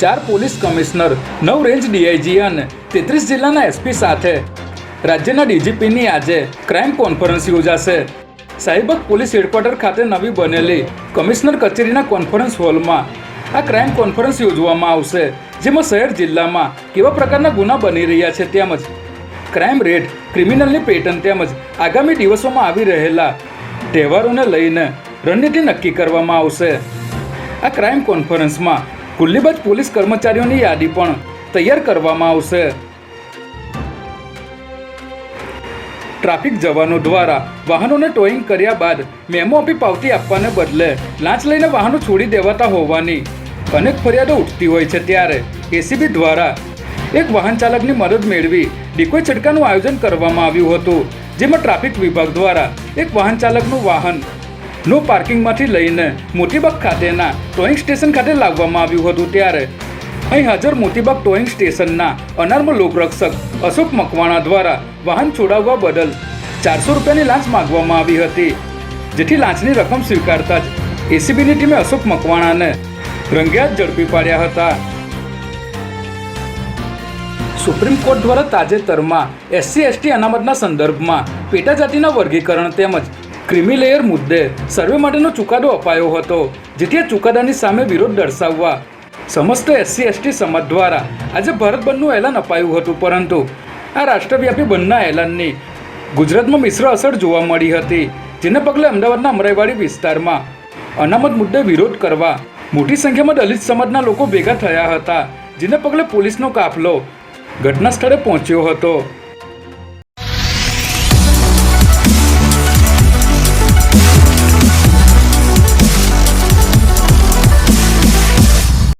ચાર police commissioner, નવ range DIG અને તેત્રીસ જિલ્લાના એસપી સાથે. રાજ્યના ડીજીપીની આજે ક્રાઇમ કોન્ફરન્સ યોજાશે. સાહેબક પોલીસ હેડક્વાર્ટર ખાતે નવી બનેલી કમિશનર કચેરીના કોન્ફરન્સ હોલમાં આ ક્રાઇમ કોન્ફરન્સ યોજવામાં આવશે, જેમાં શહેર જિલ્લામાં કેવા પ્રકારના ગુના બની રહ્યા છે તેમજ ક્રાઇમ રેટ, ક્રિમિનલની પેટર્ન તેમજ આગામી દિવસોમાં આવી રહેલા તહેવારોને લઈને રણનીતિ નક્કી કરવામાં આવશે. આ ક્રાઇમ કોન્ફરન્સમાં ગુલ્લીબાજ પોલીસ કર્મચારીઓની યાદી પણ તૈયાર કરવામાં આવશે. ટ્રાફિક જવાનો દ્વારા વાહનોને ટોઈંગ કર્યા બાદ મેમો આપી પાવતી આપવાને બદલે લાંચ લઈને વાહનો છોડી દેવાતા હોવાની અનેક ફરિયાદો ઉઠતી હોય છે ત્યારે એસીબી દ્વારા એક વાહન ચાલકની મદદ મેળવી ડિકોય છટકાનું આયોજન કરવામાં આવ્યું હતું, જેમાં ટ્રાફિક વિભાગ દ્વારા એક વાહન ચાલકનું વાહન નો પાર્કિંગમાંથી લઈને મોતીબાગ ખાતેના ટોઈંગ સ્ટેશન ખાતે લાવવામાં આવ્યું હતું ત્યારે. અહીં હાજર મોતીબાગ ટોઈંગ સ્ટેશનના અનાર્મ લોકરક્ષક અશોક મકવાણા દ્વારા વાહન છોડાવવા બદલ ચારસો રૂપિયાની લાંચ માગવામાં આવી હતી, જેથી લાંચની રકમ સ્વીકારતા જ એસીબીની ટીમે અશોક મકવાણાને રંગ્યાત ઝડપી પાડ્યા હતા. સુપ્રીમ કોર્ટ દ્વારા તાજેતરમાં એસસી, એસટી અનામતના સંદર્ભમાં પેટા જાતિના વર્ગીકરણ તેમજ ક્રિમી લેયર મુદ્દે સર્વે માટેનો ચુકાદો અપાયો હતો, જેથી આ ચુકાદાની સામે વિરોધ દર્શાવવા. સમસ્ત એસસી, એસટી સમાજ દ્વારા આજે ભારત બંધનું એલાન અપાયું હતું, પરંતુ આ રાષ્ટ્રવ્યાપી બંધના એલાનની ગુજરાતમાં મિશ્ર અસર જોવા મળી હતી, જેને પગલે અમદાવાદના અમરાઈવાડી વિસ્તારમાં અનામત મુદ્દે વિરોધ કરવા મોટી સંખ્યામાં દલિત સમાજના લોકો ભેગા થયા હતા, જેને પગલે પોલીસનો કાફલો ઘટના સ્થળે પહોંચ્યો હતો.